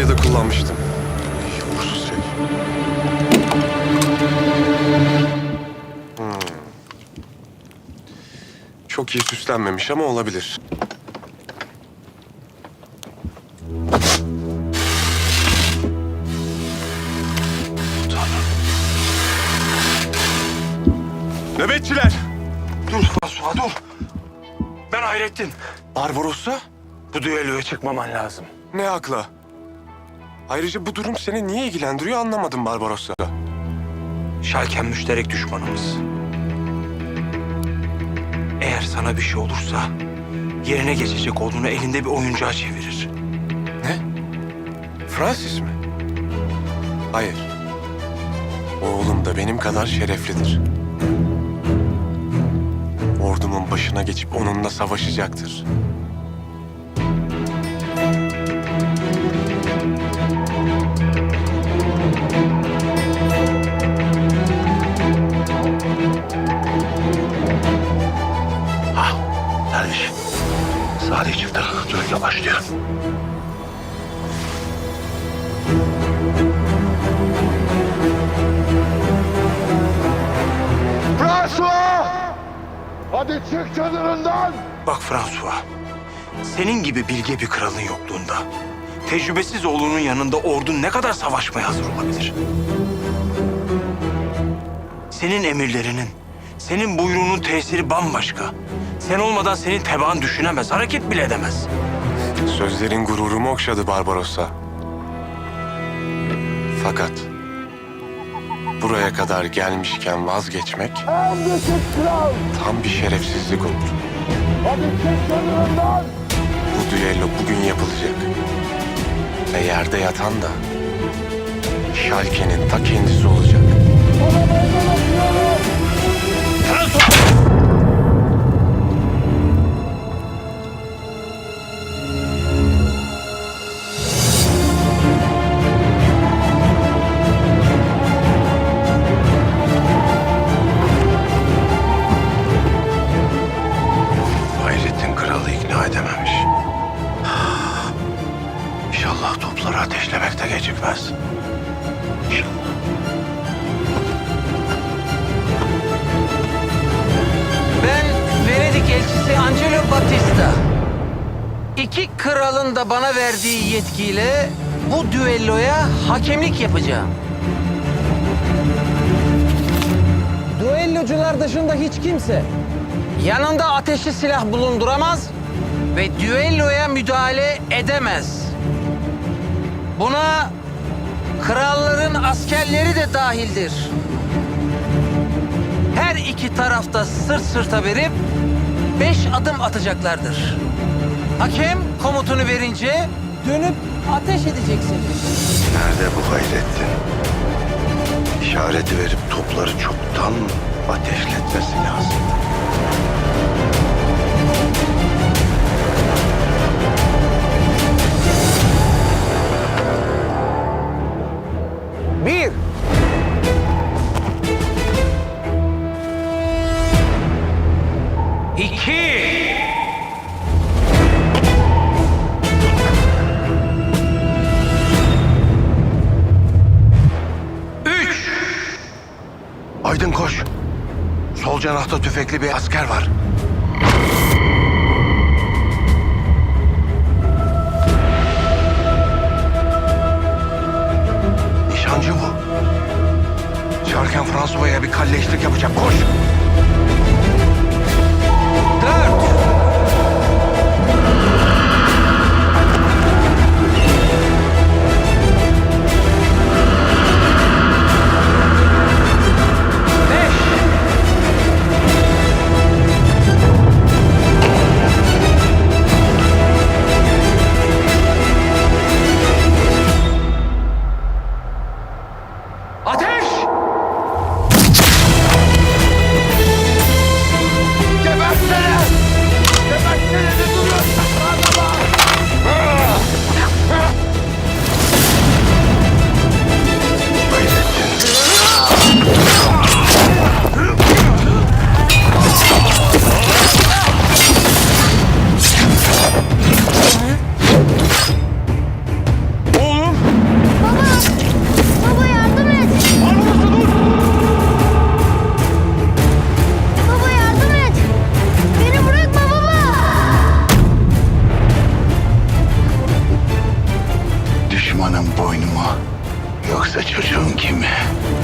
arabaya da kullanmıştım. Uğursuz şey. Hmm. Çok iyi süslenmemiş ama olabilir. Nöbetçiler! Dur François dur. Ben Hayrettin. Barbaros'a? Bu düelloya çıkmaman lazım. Ne akla? Ayrıca bu durum seni niye ilgilendiriyor anlamadım Barbaros'a. Şalken müşterek düşmanımız. Eğer sana bir şey olursa yerine geçecek olduğunu elinde bir oyuncağa çevirir. Ne? Francis mi? Hayır. Oğlum da benim kadar şereflidir. Ordumun başına geçip onunla savaşacaktır. François! Hadi çık çadırından! Bak François. Senin gibi bilge bir kralın yokluğunda tecrübesiz oğlunun yanında ordun ne kadar savaşmaya hazır olabilir? Senin emirlerinin, senin buyruğunun tesiri bambaşka. Sen olmadan senin tebaan düşünemez, hareket bile edemez. Sözlerin gururumu okşadı Barbarossa. Fakat buraya kadar gelmişken vazgeçmek tam bir şerefsizlik olur. Bu düello bugün yapılacak. Ve yerde yatan da Şalke'nin ta kendisi olacak. Angelo Battista. İki kralın da bana verdiği yetkiyle bu düelloya hakemlik yapacağım. Düellocular dışında hiç kimse yanında ateşli silah bulunduramaz ve düelloya müdahale edemez. Buna kralların askerleri de dahildir. Her iki tarafta sırt sırta verip beş adım atacaklardır. Hakem komutunu verince dönüp ateş edeceksiniz. Nerede bu Hayrettin? İşareti verip topları çoktan ateşletmesi. Sol canahta tüfekli bir asker var. Nişancı bu. Çarken François'a bir kalleşlik yapacak. Koş. kim?